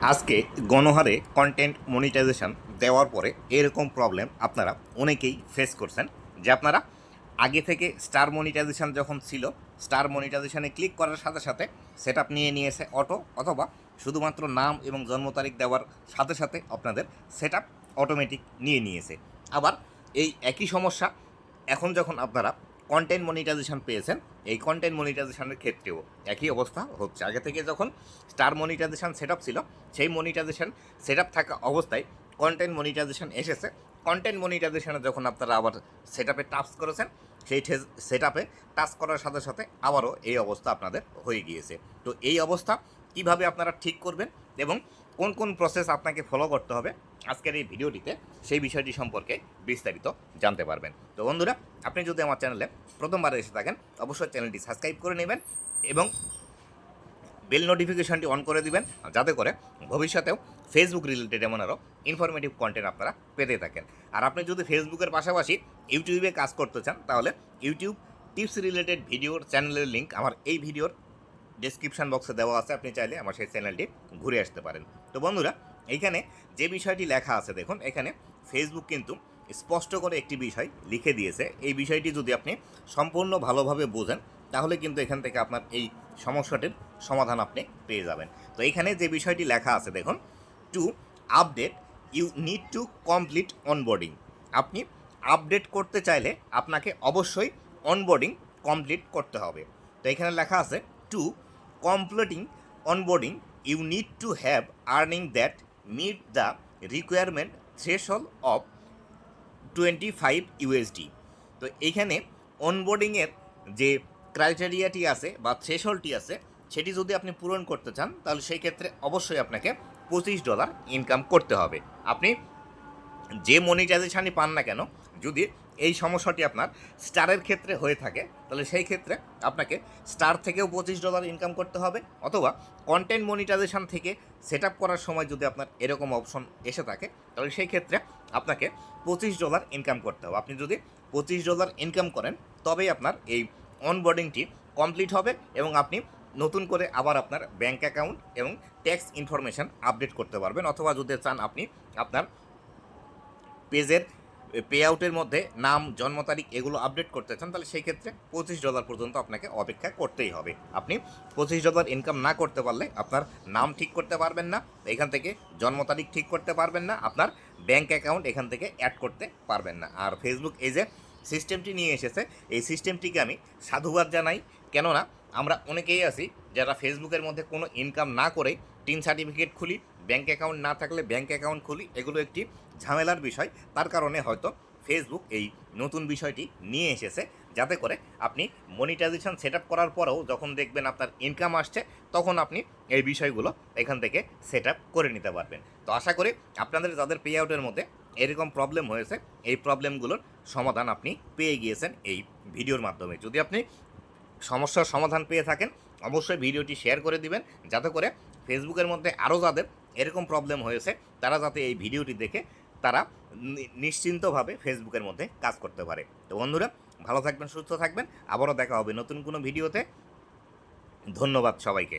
আজকে গণহারে content monetization দেওয়ার পরে এরকম প্রবলেম আপনারা অনেকেই ফেস করছেন, যে আপনারা আগে থেকে স্টার মনিটাইজেশন যখন ছিল স্টার মনিটাইজেশনে ক্লিক করার সাথে সাথে সেট আপ নিয়ে নিয়েছে অটো অথবা শুধুমাত্র নাম এবং জন্ম তারিখ দেওয়ার সাথে সাথে আপনাদের সেট আপ অটোমেটিক নিয়ে নিয়েছে। আবার এই একই সমস্যা এখন যখন আপনারা কন্টেন্ট মনিটাইজেশন পেয়েছেন, এই কন্টেন্ট মনিটাইজেশনের ক্ষেত্রেও একই অবস্থা হচ্ছে। আগে থেকে যখন স্টার মনিটাইজেশন সেট ছিল, সেই মনিটাইজেশন সেট থাকা অবস্থায় কন্টেন্ট মনিটাইজেশন এসেছে। কন্টেন্ট মনিটাইজেশনে যখন আপনারা আবার সেট আপে টাচ করেছেন, সেই সেট আপে টাচ করার সাথে সাথে আবারও এই অবস্থা আপনাদের হয়ে গিয়েছে। তো এই অবস্থা কীভাবে আপনারা ঠিক করবেন এবং কোন কোন প্রসেস আপনাকে ফলো করতে হবে আজকের এই ভিডিওটিতে সেই বিষয়টি সম্পর্কে বিস্তারিত জানতে পারবেন। তো বন্ধুরা, আপনি যদি আমার চ্যানেলে প্রথমবার এসে থাকেন, অবশ্যই চ্যানেলটি সাবস্ক্রাইব করে নেবেন এবং বেল নোটিফিকেশনটি অন করে দিবেন, যাতে করে ভবিষ্যতেও ফেসবুক রিলেটেড এমন আরও ইনফরমেটিভ কন্টেন্ট আপনারা পেতে থাকেন। আর আপনি যদি ফেসবুকের পাশাপাশি ইউটিউবে কাজ করতে চান, তাহলে ইউটিউব টিপস রিলেটেড ভিডিওর চ্যানেলের লিঙ্ক আমার এই ভিডিওর ডেসক্রিপশন বক্সে দেওয়া আছে। আপনি চাইলে আমার সেই চ্যানেলটি ঘুরে আসতে পারেন। তো বন্ধুরা এইখানে যে বিষয়টি লেখা আছে, দেখুন, এখানে ফেসবুক কিন্তু স্পষ্ট করে একটি বিষয় লিখে দিয়েছে। এই বিষয়টি যদি আপনি সম্পূর্ণ ভালোভাবে বোঝেন, তাহলে কিন্তু এখান থেকে আপনার এই সমস্যাটির সমাধান আপনি পেয়ে যাবেন। তো এখানে যে বিষয়টি লেখা আছে, দেখুন to update you need to complete onboarding আপনি আপডেট করতে চাইলে আপনাকে অবশ্যই অনবোর্ডিং কমপ্লিট করতে হবে। তো এখানে লেখা আছে to completing onboarding you need to have earning that meet the requirement threshold of twenty five USD তো এইখানে অনবোর্ডিংয়ের যে ক্রাইটেরিয়াটি আছে বা থ্রেশলটি আছে, সেটি যদি আপনি পূরণ করতে চান, তাহলে সেই ক্ষেত্রে অবশ্যই আপনাকে পঁচিশ ডলার ইনকাম করতে হবে। আপনি যে মনিটাইজেশানই পান না কেন, যদি এই সমস্যাটি আপনার স্টারের ক্ষেত্রে হয়ে থাকে। তাহলে সেই ক্ষেত্রে আপনাকে স্টার থেকেও পঁচিশ ডলার ইনকাম করতে হবে অথবা কন্টেন্ট মনিটাইজেশন থেকে সেট আপ করার সময় যদি আপনার এরকম অপশন এসে থাকে, তাহলে সেই ক্ষেত্রে আপনাকে পঁচিশ ডলার ইনকাম করতে হবে। আপনি যদি পঁচিশ ডলার ইনকাম করেন, তবেই আপনার এই অনবোর্ডিংটি কমপ্লিট হবে এবং আপনি নতুন করে আবার আপনার ব্যাঙ্ক অ্যাকাউন্ট এবং ট্যাক্স ইনফরমেশান আপডেট করতে পারবেন। অথবা যদি চান আপনি আপনার পেজের পে আউটের মধ্যে নাম, জন্ম তারিখ এগুলো আপডেট করতে চান, তাহলে সেই ক্ষেত্রে পঁচিশ ডলার পর্যন্ত আপনাকে অপেক্ষা করতেই হবে। আপনি পঁচিশ ডলার ইনকাম না করতে পারলে আপনার নাম ঠিক করতে পারবেন না, এখান থেকে জন্ম তারিখ ঠিক করতে পারবেন না, আপনার ব্যাঙ্ক অ্যাকাউন্ট এখান থেকে অ্যাড করতে পারবেন না। আর ফেসবুক এই যে সিস্টেমটি নিয়ে এসেছে, এই সিস্টেমটিকে আমি সাধুবাদ জানাই, কেননা আমরা অনেকেই আছি যারা ফেসবুকের মধ্যে কোনো ইনকাম না করে টিন সার্টিফিকেট খুলি ব্যাঙ্ক অ্যাকাউন্ট না থাকলে ব্যাঙ্ক অ্যাকাউন্ট খুলি, এগুলো একটি ঝামেলার বিষয়। তার কারণে হয়তো ফেসবুক এই নতুন বিষয়টি নিয়ে এসেছে, যাতে করে আপনি মনিটাইজেশন সেট আপ করার পরেও যখন দেখবেন আপনার ইনকাম আসছে, তখন আপনি এই বিষয়গুলো এখান থেকে সেট আপ করে নিতে পারবেন। তো আশা করি আপনাদের যাদের পে আউটের মধ্যে এরকম প্রবলেম হয়েছে, এই প্রবলেমগুলোর সমাধান আপনি পেয়ে গিয়েছেন এই ভিডিওর মাধ্যমে। যদি আপনি সমস্যার সমাধান পেয়ে থাকেন, অবশ্যই ভিডিওটি শেয়ার করে দিবেন, যাতে করে ফেসবুকের মধ্যে আরও যাদের এরকম প্রবলেম হয়েছে, তারা যাতে এই ভিডিওটি দেখে তারা নিশ্চিন্তভাবে ফেসবুকের মধ্যে কাজ করতে পারে। তো বন্ধুরা, ভালো থাকবেন, সুস্থ থাকবেন, আবারও দেখা হবে নতুন কোনো ভিডিওতে ধন্যবাদ সবাইকে।